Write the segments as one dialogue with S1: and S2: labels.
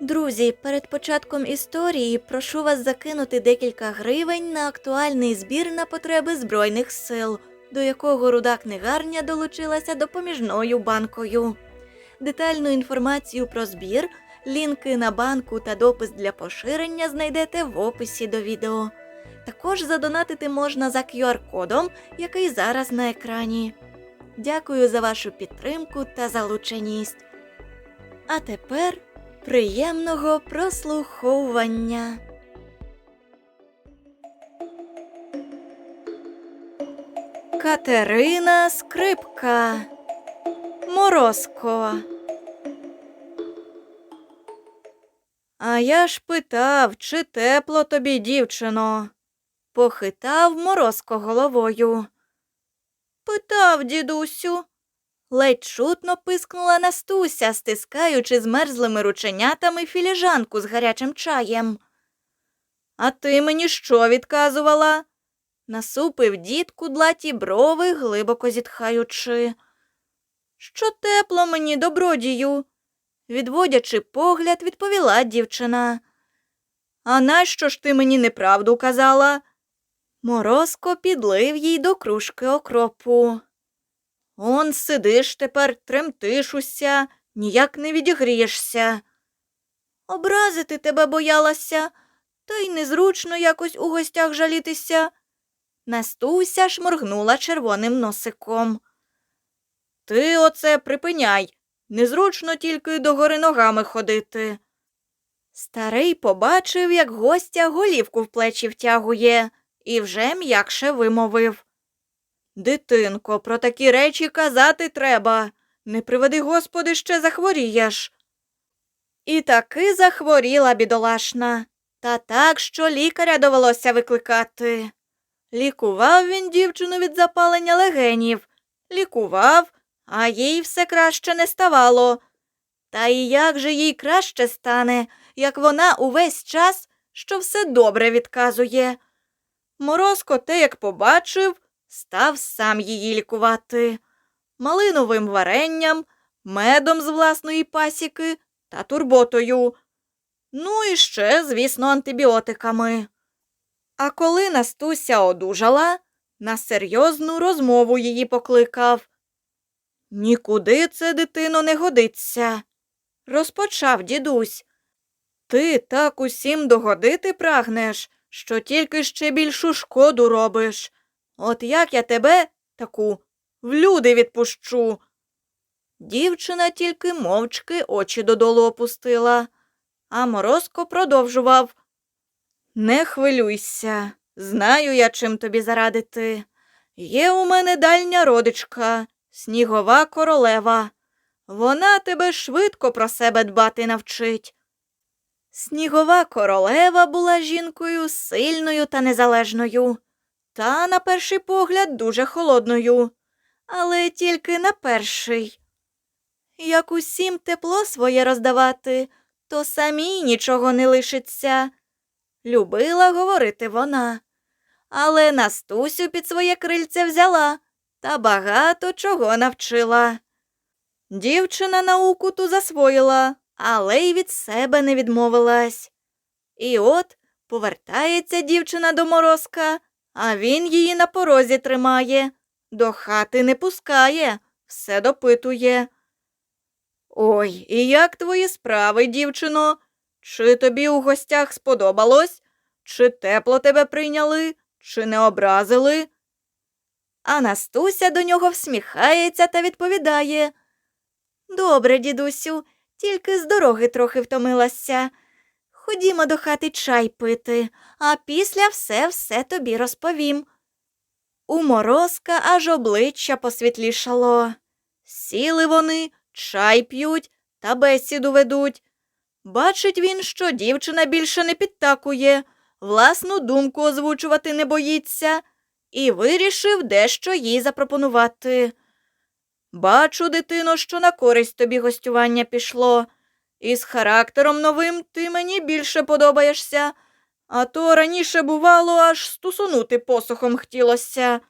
S1: Друзі, перед початком історії прошу вас закинути декілька гривень на актуальний збір на потреби Збройних сил, до якого руда книгарня долучилася допоміжною банкою. Детальну інформацію про збір, лінки на банку та допис для поширення знайдете в описі до відео. Також задонатити можна за QR-кодом, який зараз на екрані. Дякую за вашу підтримку та залученість. А тепер приємного прослуховування. Катерина Скрипка Морозко. А я ж питав, чи тепло тобі, дівчино? Похитав Морозко головою. Питав, дідусю. Ледь чутно пискнула Настуся, стискаючи змерзлими рученятами філіжанку з гарячим чаєм. А ти мені що відказувала? Насупив дід кудлаті брови, глибоко зітхаючи. Що тепло мені, добродію, відводячи погляд, відповіла дівчина. А нащо ж ти мені неправду казала? Морозко підлив їй до кружки окропу. Он сидиш тепер, тремтиш уся, ніяк не відігрієшся. Образити тебе боялася, та й незручно якось у гостях жалітися. Настуся шморгнула червоним носиком. Ти оце припиняй. Незручно тільки догори ногами ходити. Старий побачив, як гостя голівку в плечі втягує, і вже м'якше вимовив. Дитинко, про такі речі казати треба. Не приведи, господи, ще захворієш. І таки захворіла бідолашна, та так, що лікаря довелося викликати. Лікував він дівчину від запалення легенів, лікував, а їй все краще не ставало. Та і як же їй краще стане, як вона увесь час, що все добре відказує. Морозко те, як побачив, став сам її лікувати малиновим варенням, медом з власної пасіки та турботою. Ну і ще, звісно, антибіотиками. А коли Настуся одужала, на серйозну розмову її покликав. Нікуди це, дитино, не годиться, розпочав дідусь. Ти так усім догодити прагнеш, що тільки ще більшу шкоду робиш. От як я тебе, таку, в люди відпущу. Дівчина тільки мовчки очі додолу опустила, а Морозко продовжував. Не хвилюйся, знаю я, чим тобі зарадити. Є у мене дальня родичка, снігова королева. Вона тебе швидко про себе дбати навчить. Снігова королева була жінкою сильною та незалежною, та, на перший погляд, дуже холодною, але тільки на перший. Як усім тепло своє роздавати, то самій нічого не лишиться. Любила говорити вона, але Настусю під своє крильце взяла та багато чого навчила. Дівчина науку ту засвоїла, але й від себе не відмовилась. І от повертається дівчина до морозка, а він її на порозі тримає, до хати не пускає, все допитує. Ой, і як твої справи, дівчино? Чи тобі у гостях сподобалось? Чи тепло тебе прийняли, чи не образили? А Настуся до нього всміхається та відповідає. Добре, дідусю, тільки з дороги трохи втомилася. Ходімо до хати чай пити, а після все все тобі розповім. У морозка аж обличчя посвітлішало. Сіли вони, чай п'ють та бесіду ведуть. Бачить він, що дівчина більше не підтакує, власну думку озвучувати не боїться, і вирішив дещо їй запропонувати. Бачу, дитино, що на користь тобі гостювання пішло, і з характером новим ти мені більше подобаєшся, а то раніше, бувало, аж стусунути посохом хотілося.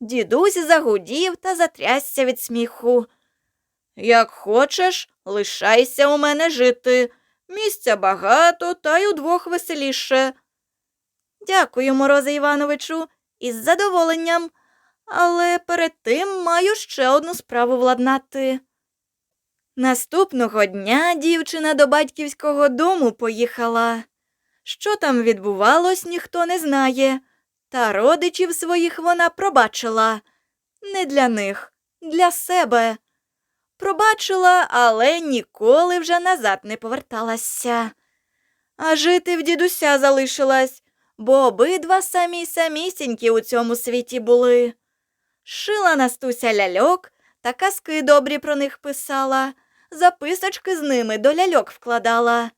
S1: Дідусь загудів та затрясся від сміху. Як хочеш, лишайся у мене жити. Місця багато, та й удвох веселіше. Дякую, Морозе Івановичу, із задоволенням. Але перед тим маю ще одну справу владнати. Наступного дня дівчина до батьківського дому поїхала. Що там відбувалось, ніхто не знає, та родичів своїх вона пробачила. Не для них, для себе. Пробачила, але ніколи вже назад не поверталася. А жити в дідуся залишилась, бо обидва самі самісінькі у цьому світі були. Шила Настуся ляльок та казки добрі про них писала, записочки з ними до ляльок вкладала.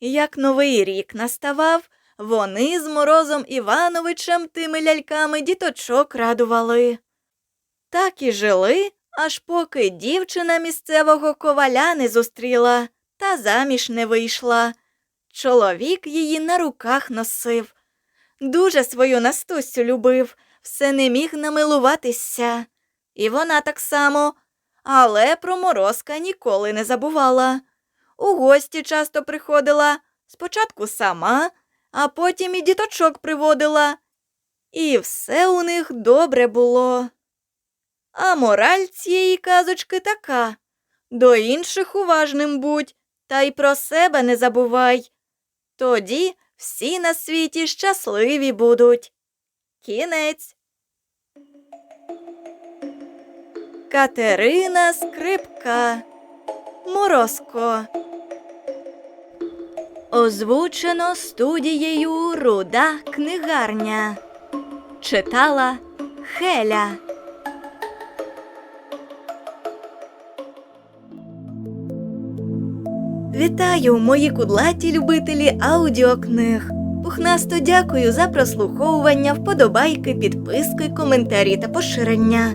S1: Як новий рік наставав, вони з Морозом Івановичем тими ляльками діточок радували. Так і жили, аж поки дівчина місцевого коваля не зустріла та заміж не вийшла. Чоловік її на руках носив. Дуже свою Настусю любив, все не міг намилуватися. І вона так само, але про морозка ніколи не забувала. У гості часто приходила, спочатку сама, а потім і діточок приводила. І все у них добре було. А мораль цієї казочки така до інших уважним будь, та й про себе не забувай. Тоді всі на світі щасливі будуть. Кінець. Катерина Скрипка. Морозко. Озвучено студією Руда книгарня. Читала Хеля. Вітаю, мої кудлаті любителі аудіокниг. Пухнасто дякую за прослуховування, вподобайки, підписки, коментарі та поширення.